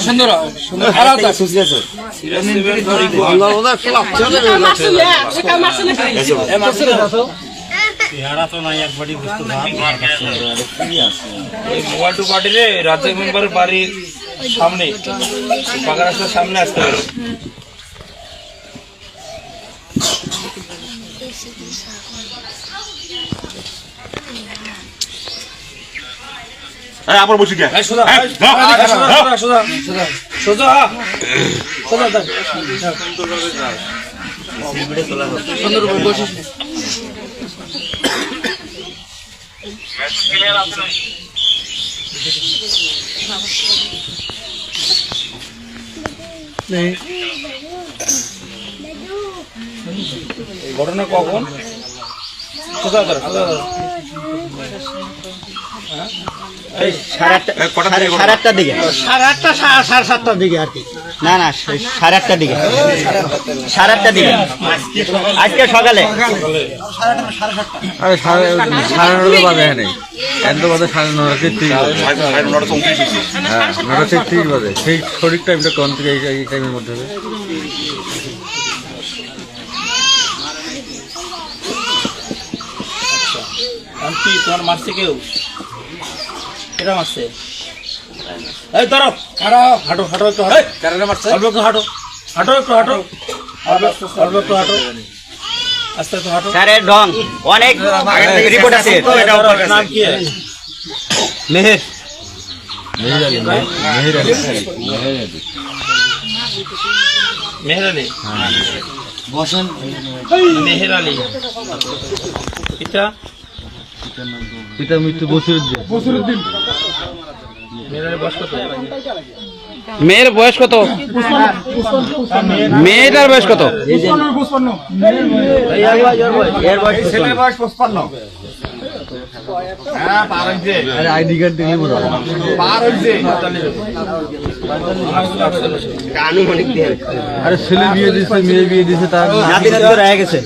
সুন্দর সুন্দর ভালো আছে মোবাইল টু পার্টি রে রাজ্জাক মেম্বারের বাড়ির সামনে রাস্তার সামনে আসতে হবে আবার বসি কে সোজা। সোজা সোজা সোজা ঘটনা কখন? সোজা সোজা সাড়ে আটটার দিকে। সাড়ে আটটা সাড়ে সাতটার দিকে আর কি। না না সাড়ে আটটার দিকে। সাড়ে আটটার দিকে। আজকে সকালে। সাড়ে সাড়ে নটা বাজে এখানে। এত বাজে সাড়ে নটা তেত্রিশ বাজে। সাড়ে- সাড়ে নটা তো উনত্রিশ হয়েছে। হ্যাঁ নটা তেত্রিশ বাজে। সেই শরীর টাইমটা কোন থেকে এই টাইমের মধ্যে কি তোমার মারছে কেউ? কেটা মারছে এই ধরো খাড়া হাঁটো হাঁটো একটু হাঁটো। মারছে? অল্প একটু হাঁটো। হাঁটো একটু হাঁটো। অল্প একটু হাঁটো। আস্তে আস্তে হাঁটো। স্যারের ঢং। অনেক রিপোর্ট আছে। নাম কি? মেহের। মেহের আলী মেহের আলী। মেহের আলী। মেহের আলী? এটা পিতা মৃত্যু বসিরুদ্দিন। মেয়ের বয়স কত? মেয়েটার বয়স কত? এর বয়স পঁচপান্ন। আরে আইডি কার্ড দিলে আরে ছেলে বিয়ে দিছে মেয়ে বিয়ে দিছে তার গেছে।